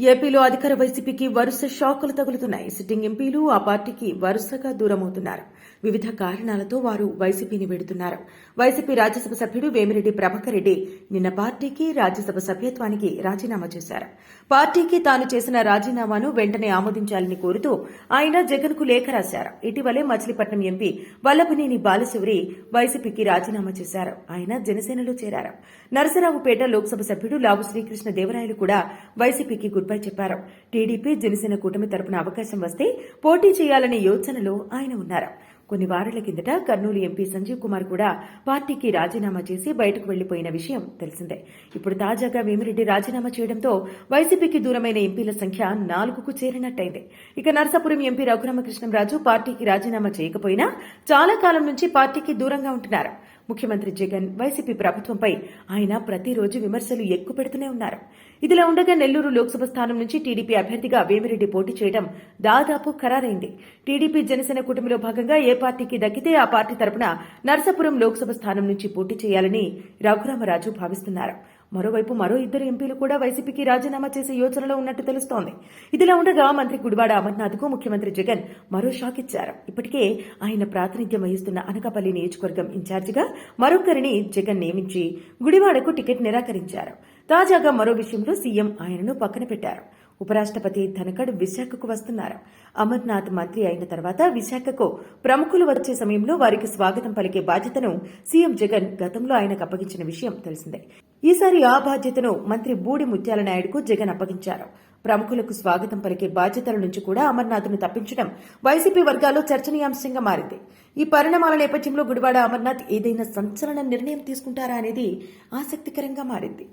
ఏపీలో అధికార వైసీపీకి వరుస షాకులు తగులుతున్నాయి. సిట్టింగ్ ఎంపీలు ఆ పార్టీకి వరుసగా దూరమవుతున్నారు. వివిధ కారణాలతో వారు వైసీపీని వెడుతున్నారు. వైసీపీ రాజ్యసభ సభ్యుడు వేమిరెడ్డి ప్రభాకర్ రెడ్డి నిన్న పార్టీకి రాజ్యసభ సభ్యత్వానికి రాజీనామా చేశారు. పార్టీకి తాను చేసిన రాజీనామాను వెంటనే ఆమోదించాలని కోరుతూ ఆయన జగన్కు లేఖ రాశారు. ఇటీవలే మచిలీపట్నం ఎంపీ వల్లభనేని బాలశౌరి వైసీపీకి రాజీనామా చేశారు. ఆయన జనసేనలో చేరారు. నరసరావుపేట లోక్సభ సభ్యుడు లావు శ్రీకృష్ణ దేవరాయలు కూడా వైసీపీకి గుడ్ చెప్పారు. టీడీపీ జనసేన కూటమి తరపున అవకాశం వస్తే పోటీ చేయాలనే యోచనలో ఆయన ఉన్నారు. కొన్ని వారాల కిందట కర్నూలు ఎంపీ సంజీవ్ కుమార్ కూడా పార్టీకి రాజీనామా చేసి బయటకు వెళ్ళిపోయిన విషయం తెలిసిందే. ఇప్పుడు తాజాగా వేమిరెడ్డి రాజీనామా చేయడంతో వైసీపీకి దూరమైన ఎంపీల సంఖ్య నాలుగుకు చేరినట్టయింది. ఇక నర్సాపురం ఎంపీ రఘురామకృష్ణంరాజు పార్టీకి రాజీనామా చేయకపోయినా చాలా కాలం నుంచి పార్టీకి దూరంగా ఉంటున్నారు. ముఖ్యమంత్రి జగన్ వైసీపీ ప్రభుత్వంపై ఆయన ప్రతిరోజు విమర్శలు ఎక్కువ పెడుతూనే ఉన్నారు. ఇదిలా ఉండగా నెల్లూరు లోక్సభ స్థానం నుంచి టీడీపీ అభ్యర్థిగా వేమిరెడ్డి పోటీ చేయడం దాదాపు ఖరారైంది. టీడీపీ జనసేన కూటమిలో భాగంగా ఏ పార్టీకి దక్కితే ఆ పార్టీ తరపున నర్సాపురం లోక్సభ స్థానం నుంచి పోటీ చేయాలని రఘురామరాజు భావిస్తున్నారు. మరోవైపు మరో ఇద్దరు ఎంపీలు కూడా వైసీపీకి రాజీనామా చేసే యోచనలో ఉన్నట్టు తెలుస్తోంది. ఇదిలా ఉండగా మంత్రి గుడివాడ అమర్నాథ్కు ముఖ్యమంత్రి జగన్ మరో షాక్ ఇచ్చారు. ఇప్పటికే ఆయన ప్రాతినిధ్యం వహిస్తున్న అనకాపల్లి నియోజకవర్గం ఇన్ఛార్జిగా మరొకరిని జగన్ నియమించి గుడివాడకు టికెట్ నిరాకరించారు. తాజాగా మరో విషయంలో సీఎం ఆయనను పక్కన పెట్టారు. ఉపరాష్ట్రపతి ధనకడ్ విశాఖకు వస్తున్నారు. అమర్నాథ్ మంత్రి అయిన తర్వాత విశాఖకు ప్రముఖులు వచ్చే సమయంలో వారికి స్వాగతం పలికే బాధ్యతను సీఎం జగన్ గతంలో ఆయనకు అప్పగించిన విషయం తెలిసిందే. ఈసారి ఆ బాధ్యతను మంత్రి బూడి ముత్యాల నాయుడుకు జగన్ అప్పగించారు. ప్రముఖులకు స్వాగతం పలికే బాధ్యతల నుంచి కూడా అమర్నాథ్ను తప్పించడం వైసీపీ వర్గాల్లో చర్చనీయాంశంగా మారింది. ఈ పరిణామాల నేపథ్యంలో గుడివాడ అమర్నాథ్ ఏదైనా సంచలన నిర్ణయం తీసుకుంటారా అనేది ఆసక్తికరంగా మారింది.